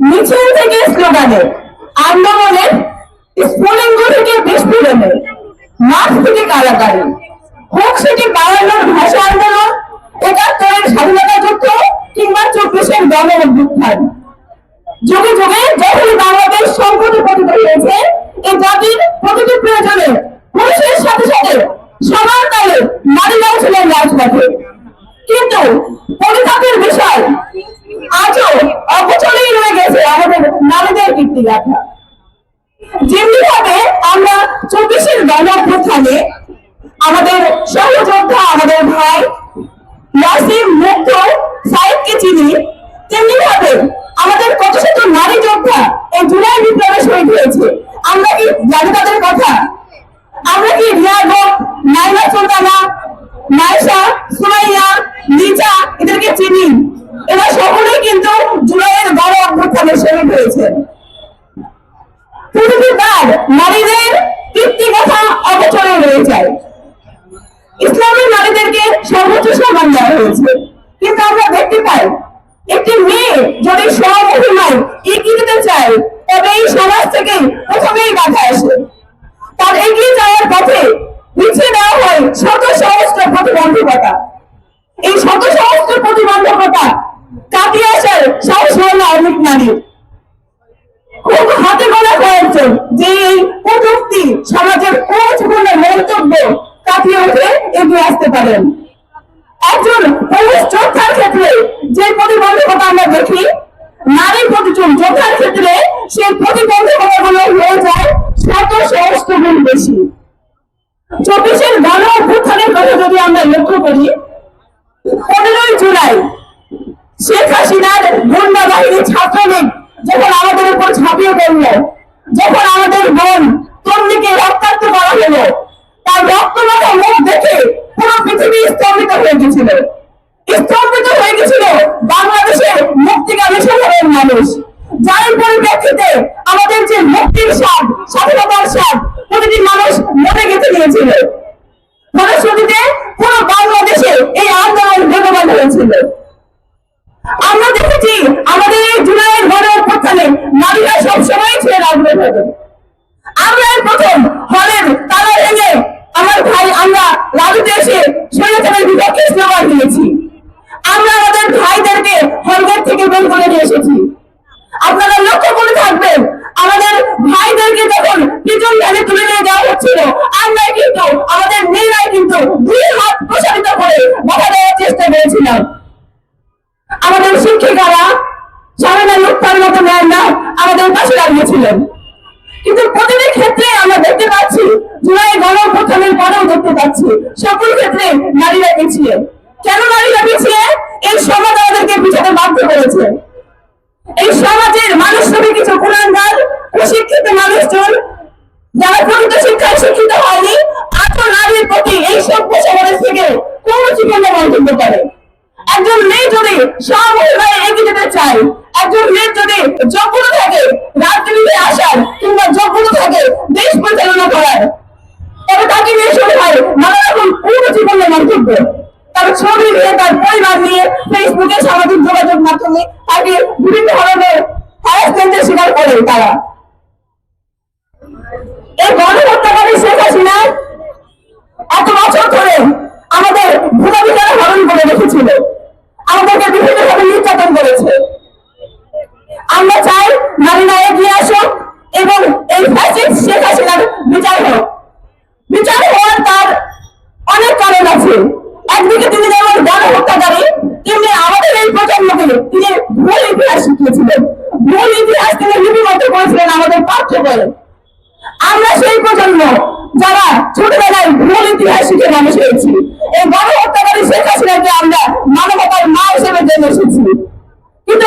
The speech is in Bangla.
মিছিল থেকে স্লোগানে আন্দোলনের স্ফুলিঙ্গ থেকে বিস্ফোরণে মাঠ থেকে কারাগারে। হোক সেটি বাড়ানোর ভাষা আন্দোলন একাত্তরের স্বাধীনতা যুদ্ধ কিংবা চব্বিশের গণ অভ্যুত্থান যুগে যুগে যখন বাংলাদেশ সংকটে পতিত হয়েছে এই জাতির প্রতিটি প্রয়োজনে পুরুষের সাথে সাথে সবার তালে নারীরাও ছিলেন রাজপথে কিন্তু পরিতাপের বিষয় আজও অবচলেই রয়ে গেছে আমাদের নারীদের কীর্তিগাথা যেমনি ভাবে আমরা চব্বিশের গণ অভ্যুত্থানে আমাদের সহযোদ্ধা, আমাদের ভাই নাসিম মুগ্ধ সাহেবকে চিনি, তেমনিভাবে আমাদের কত শত নারী যোদ্ধা এই জুলাই বিপ্লবে শহীদ হয়েছে আমরা কি জানি তাদের কথা আমরা কি রিয়া গোপ নাইমা সুলতানা নাইসা সুমাইয়া লিজা এদেরকে চিনি এরা সকলেই কিন্তু জুলাইয়ের গণ অভ্যুত্থানে শহীদ হয়েছে প্রতিবার নারীদের কীর্তি কথা রয়ে যায়। ইসলামের নারীদেরকে সর্বোচ্চ সম্মান দেওয়া হয়েছে। কিন্তু আমরা দেখতে পাই, একটি মেয়ে যদি এগিয়ে যেতে চায়? তবে এই সমাজ থেকে প্রথমেই বাধা আসে। তার এগিয়ে যাওয়ার পথে পিছিয়ে দেওয়া হয় শত সহস্র প্রতিবন্ধকতা। এই শত সহস্র প্রতিবন্ধকতা কাটিয়ে আসার সাহস হয় না অনেক নারীর। খুব হাতে কয়েকজন যে এই প্রযুক্তি সমাজের কোচপূর্ণ মন্তব্য কাটিয়ে উঠে এগিয়ে আসতে পারেন। একজন পুরুষ যোদ্ধার ক্ষেত্রে যে প্রতিবন্ধকতা আমরা দেখি, নারী প্রতিজন যোদ্ধার ক্ষেত্রে সেই প্রতিবন্ধকতা গুলো হয়ে যায় শত সহস্র গুণ বেশি। চব্বিশের গণ অভ্যুত্থানের কথা যদি আমরা লক্ষ্য করি, পনেরোই জুলাই শেখ হাসিনার গুন্ডা বাহিনী ছাত্রলীগ যখন আমাদের উপর ঝাঁপিয়ে পড়ল যখন আমাদের বোন তন্নিকে রক্তাক্ত করা হলো, তার রক্তমাখা মুখ দেখে পুরো পৃথিবী স্তম্ভিত হয়ে গেছিল। স্তম্ভিত হয়ে গেছিল বাংলাদেশের মুক্তিকামী সাধারণ মানুষ। যার পরিপ্রেক্ষিতে আমাদের যে মুক্তির স্বাদ, স্বাধীনতার স্বাদ, প্রতিটি মানুষ মনে গেঁথে নিয়েছিল। ফলশ্রুতিতে পুরো বাংলাদেশে এই আন্দোলন বেগবান হয়েছিল। আমরা দেখেছি আমাদের এই জুলাইয়ের গণ অভ্যুত্থানে নারীরা সবসময় ছিলেন আগ্রহ আমরা প্রথম হলের তালা ভেঙে আমার ভাই, আমরা রাজুতে এসে স্বৈরাচারের বিপক্ষে স্লোগান দিয়েছি। আমরা আমাদের ভাইদেরকে হলগেট থেকে বের করে নিয়ে এসেছি। আপনারা লক্ষ্য করে থাকবেন, আমাদের ভাইদেরকে যখন পিছন ধারে তুলে নিয়ে যাওয়া হচ্ছিল আমরা কিন্তু, আমাদের মেয়েরাই কিন্তু দুই হাত প্রসারিত করে বাধা দেওয়ার চেষ্টা করেছিলাম। আমাদের শিক্ষিকারা ম্যামরা আমাদের পাশে দাঁড়িয়েছিলেন। কিন্তু প্রতিটি ক্ষেত্রে আমরা দেখতে পাচ্ছি, জুলাই গণ অভ্যুত্থানের পরেও দেখতে পাচ্ছি, সকল ক্ষেত্রে নারীরা পিছিয়ে। কেন নারীরা পিছিয়ে? এই সমাজ আমাদেরকে পিছাতে বাধ্য করেছে। এই সমাজের মানুষরূপী কিছু কুলাঙ্গার প্রশিক্ষিত মানুষজন, যারা প্রকৃত শিক্ষায় শিক্ষিত হয়নি আত্ম নারীর প্রতি এই সভ্য সমাজ থেকে কোন জীবন মন্তব্য করে একজন মেয়ে যদি স্বমহিমায় এগিয়ে যেতে চায় একজন মেয়ে যদি যোগ্যতা থাকে রাজনীতিতে আসার বিভিন্ন ধরনের করে শেখ হাসিনা এত বছর ধরে আমাদের ভোটাধিকার হরণ করে রেখেছিল। আমাদেরকে বিভিন্ন ভাবে নির্যাতন করেছে। আমরা চাই নারীরা এগিয়ে আসুক এবং এই ফ্যাসিস্ট শেখ হাসিনার বিচার হোক। বিচার হওয়ার তার অনেক কারণ আছে। একদিকে তিনি যেমন গণহত্যাকারী, তেমনি আমাদের এই প্রজন্মকে তিনি ভুল ইতিহাস শিখিয়েছিলেন। ভুল ইতিহাস তিনি লিপিবদ্ধ করেছিলেন আমাদের পাঠ্য বলে আমরা সেই প্রজন্ম যারা ছোটবেলায় ভুল ইতিহাস শিখে মানুষ হয়েছি, এই গণহত্যাকারী শেখ হাসিনাকে আমরা মানবতার মা হিসেবে জেনে এসেছি। কিন্তু